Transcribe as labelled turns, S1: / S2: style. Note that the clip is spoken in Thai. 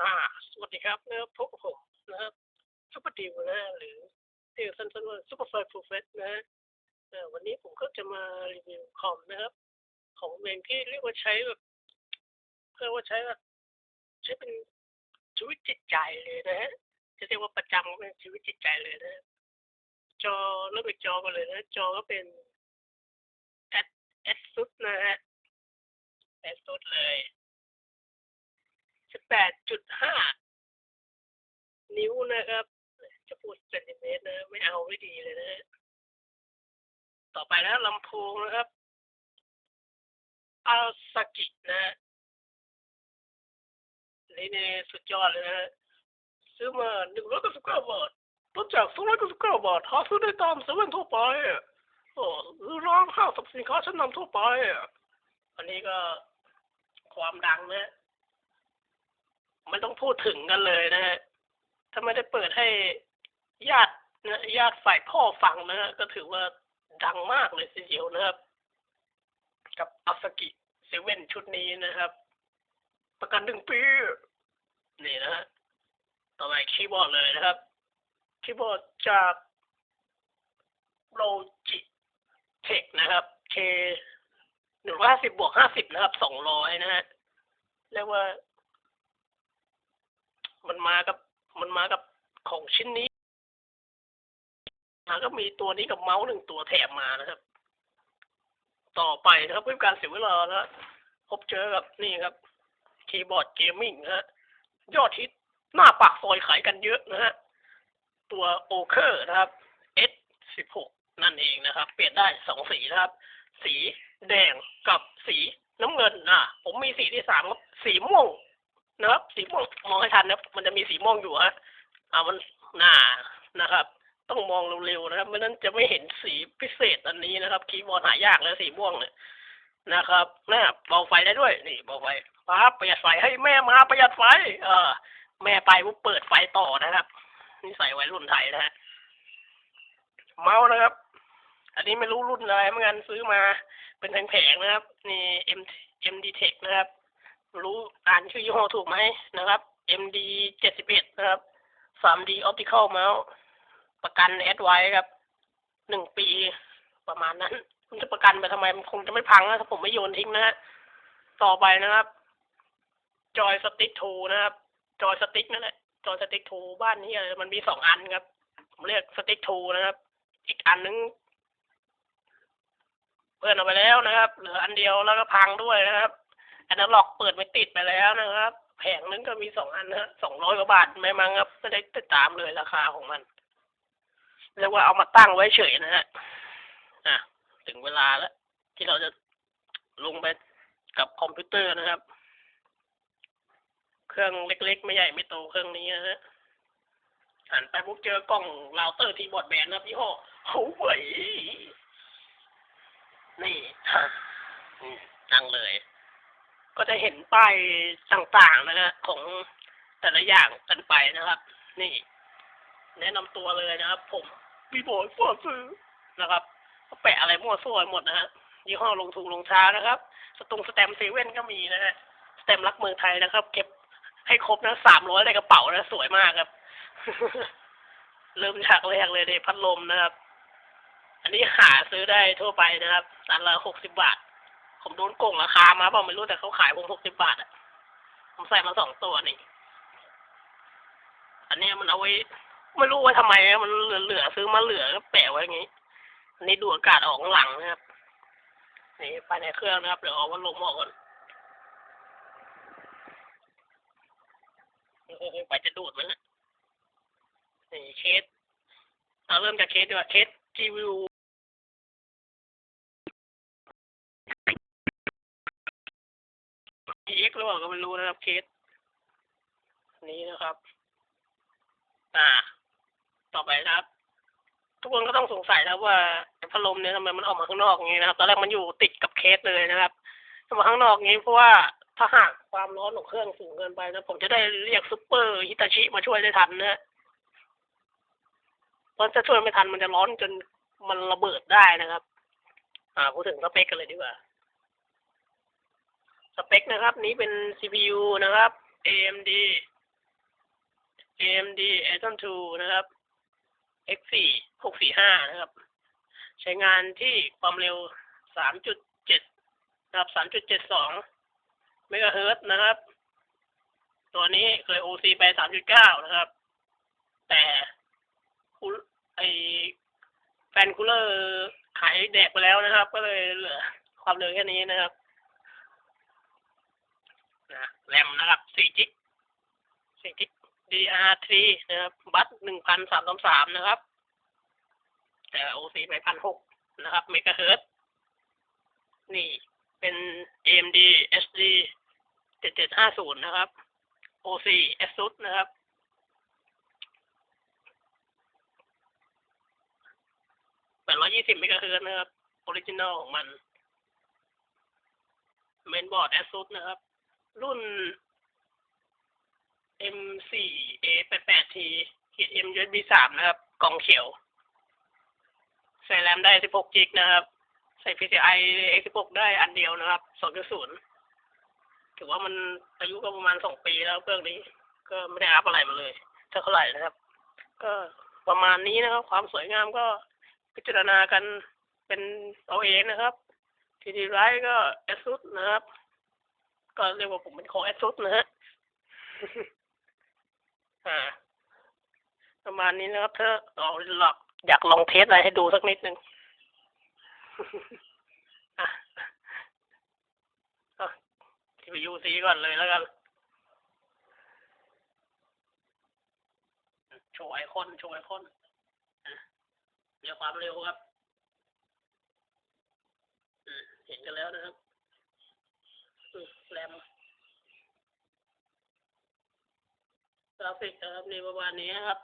S1: อ่าสวัสดีครับนะครับพบกับผมนะครับซุปเปอร์ดิวนะหรือที่สั้นๆว่าซุปเปอร์ไฟฟูเฟสนะฮะวันนี้ผมก็จะมารีวิวคอมนะครับ ของเองที่เรียกว่าใช้แบบเรียกว่าใช้แบบใช้เป็นชีวิตจิตใจเลยนะฮะจะเรียกว่าประจำเป็นชีวิตจิตใจเลยนะฮะจอเริ่มจากจอกันเลยนะจอก็เป็นแอดแอดซุดนะฮะแอดซุดเลย แปดจุดห้านิ้วนะครับ จะพูดเซนติเมตรนะ ไม่เอาไม่ดีเลยนะ ต่อไปนะลำโพงนะครับอาซากินะนี่เนี่ยสุดยอดเลยนะซื้อมาหนึ่งร้อยเก้าสิบเก้าบาทลดจากสองร้อยเก้าสิบเก้าบาทหาซื้อได้ตามเซเว่นทั่วไปอะโอ้หรือร้านห้างสรรพสินค้าชั้นนำทั่วไปอะอันนี้ก็ความดังนะ ไม่ต้องพูดถึงกันเลยนะฮะถ้าไม่ได้เปิดให้ญาตินะญาติฝ่ายพ่อฟังนะฮะก็ถือว่าดังมากเลยทีเดียวนะครับ กับอัสกิเซเว่นชุดนี้นะครับ ประกันหนึ่งปีนี่นะฮะต่อไปคีย์บอร์ดเลยนะครับ คีย์บอร์ดจากโลจิเทคนะครับ K หนึ่งร้อยห้าสิบบวกห้าสิบนะครับสองร้อยนะฮะเรียกว่า มันมากับ มันมากับของชิ้นนี้มาก็มีตัวนี้กับเมาส์หนึ่งตัวแถมมานะครับ ต่อไปนะครับเพื่อการเสียเวลานะพบเจอกับนี่ครับ คีย์บอร์ดเกมมิ่งนะฮะยอดฮิตหน้าปากซอยขายกันเยอะนะฮะ ตัวโอเคอร์นะครับ S สิบหกนั่นเองนะครับ เปลี่ยนได้สองสีนะครับ สีแดงกับสีน้ำเงินนะผมมีสีที่สามครับสีม่วง นะครับ สีม่วงมองให้ทันนะครับ มันจะมีสีม่วงอยู่ฮะอ่ามันหน้านะครับ ต้องมองเร็วๆนะครับไม่นั้นจะไม่เห็นสีพิเศษอันนี้นะครับ คีย์บอร์ดหายากแล้วสีม่วงเนี่ยนะครับนะเบาไฟได้ด้วย นี่เบาไฟปั๊บประหยัดไฟให้แม่มาประหยัดไฟ เออ แม่ไปปุ๊บเปิดไฟต่อนะครับนี่ใส่ไว้รุ่นไทยนะฮะเมาส์นะครับ อันนี้ไม่รู้รุ่นอะไรเมื่อนกันซื้อมาเป็นแผงๆนะครับ นี่ M MD Tech นะครับ รู้อ่านชื่อยี่ห้อถูกไหมนะครับ MD เจ็ดสิบเอ็ดนะครับ 3D Optical Mouse ประกันแอดไว้ครับหนึ่งปีประมาณนั้นคุณจะประกันไปทำไมมันคงจะไม่พังนะถ้าผมไม่โยนทิ้งนะฮะต่อไปนะครับ จอยสติ๊กทูนะครับ จอยสติ๊กนั่นแหละจอยสติ๊กทูบ้านนี้อะไรมันมีสองอันครับ ผมเรียกสติ๊กทูนะครับ อีกอันนึงเพื่อนเอาไปแล้วนะครับ เหลืออันเดียวแล้วก็พังด้วยนะครับ อันนั้นหลอกเปิดไม่ติดไปแล้วนะครับ แผงนึงก็มีสองอันนะฮะสองร้อยกว่าบาทไม่มั้งครับไม่ได้ติดตามเลยราคาของมันเรียกว่าเอามาตั้งไว้เฉยนะฮะอะถึงเวลาแล้ว ที่เราจะลงไปกับคอมพิวเตอร์นะครับ เครื่องเล็กๆ ไม่ใหญ่ไม่โตเครื่องนี้นะฮะหันไปปุ๊บเจอกล้องเราเตอร์ทีบอดแบนนะพี่โอ้โหเว้ยนี่นั่งเลย ก็จะเห็นป้ายต่างๆนะฮะของแต่ละอย่างกันไปนะครับ นี่ แนะนำตัวเลยนะครับ ผมพี่บอยฟอซื้อนะครับก็แปะอะไรมั่วซั่วหมดนะฮะยี่ห้อลงทุงลงช้านะครับ สตุงสแตมเซเว่นก็มีนะฮะสแตมรักเมืองไทยนะครับ เก็บให้ครบนะสามร้อยในกระเป๋านะสวยมากครับ เริ่มจากแรกเลยเดพัดลมนะครับ อันนี้หาซื้อได้ทั่วไปนะครับอันละหกสิบบาท ผมโดนโกงราคามาเปล่าไม่รู้แต่เขาขายผมหกสิบบาทอะ ผมใส่มาสองตัวนี่ อันนี้มันเอาไว้ ไม่รู้ไว้ทำไมอะมันเหลือซื้อมาเหลือก็แปะไว้อย่างงี้ อันนี้ดูอากาศออกหลังนะครับ นี่ไปในเครื่องนะครับ เดี๋ยวเอาวัดลมอกก่อนเออไปจะดูดมันนะนี่เคสเอาเริ่มจากเคสดีกว่าเคสรีวิว EX หรือเปล่าก็ไม่รู้นะครับเคสนี้นะครับ อ่า ต่อไปครับ ทุกคนก็ต้องสงสัยนะครับว่าพัดลมเนี่ยทำไมมันออกมาข้างนอกอย่างนี้นะครับ ตอนแรกมันอยู่ติดกับเคสเลยนะครับออกมาข้างนอกอย่างนี้เพราะว่าถ้าหากความร้อนของเครื่องสูงเกินไปนะผมจะได้เรียกซุปเปอร์ฮิตาชิมาช่วยได้ทันนะเพราะถ้าช่วยไม่ทันมันจะร้อนจนมันระเบิดได้นะครับ อ่าพูดถึงสเปคกันเลยดีกว่า สเปคนะครับ นี้เป็น CPU นะครับ AMD AMD Atom 2 นะครับ X4 645 นะครับ ใช้งานที่ความเร็ว 3.7 นะครับ 3.72 เมกะเฮิรตซ์นะครับ ตัวนี้เคย OC ไป 3.9 นะครับ แต่ไอแฟนคูลเลอร์ขายแดกไปแล้วนะครับ ก็เลยเหลือความเร็วแค่นี้นะครับ แรมนะครับ4จิก4จิก DR3 นะครับ บัตหนึ่งพันสามสามนะครับแต่ OC ไปพันหกนะครับเมกะเฮิร์ตนี่เป็น AMD SD เจ็ดเจ็ดห้าศูนะครับ OC ASUS นะครับแปดร้อยยี่สิบเมกะเฮิร์ตนะครับออริจินอลของมัน เมนบอร์ด ASUS นะครับ รุ่น M4 A88T ขีด M USB 3นะครับ กล่องเขียว ใส่แรมได้ 16 จิกนะครับ ใส่ PCI X16 ได้อันเดียวนะครับ 2.0 ถือว่ามันอายุก็ประมาณ 2 ปีแล้วเครื่องนี้ ก็ไม่ได้อัพอะไรมาเลยเท่าไหร่นะครับ ก็ประมาณนี้นะครับ ความสวยงามก็พิจารณากันเป็นเอาเองนะครับทีดีไรก็ ASUS นะครับ ก็เรียกว่าผมเป็นของ ASUS นะฮะอ่าประมาณนี้นะครับถ้าเอาหลอกอยากลองเทสอะไรให้ดูสักนิดนึงอะอะที่ไปยูซีก่อนเลยแล้วกัน โชว์ไอคอน โชว์ไอคอนเดี๋ยวความเร็วครับ เห็นกันแล้วนะครับ แรมกราฟิกนะครับนี่ประมาณนี้ครับ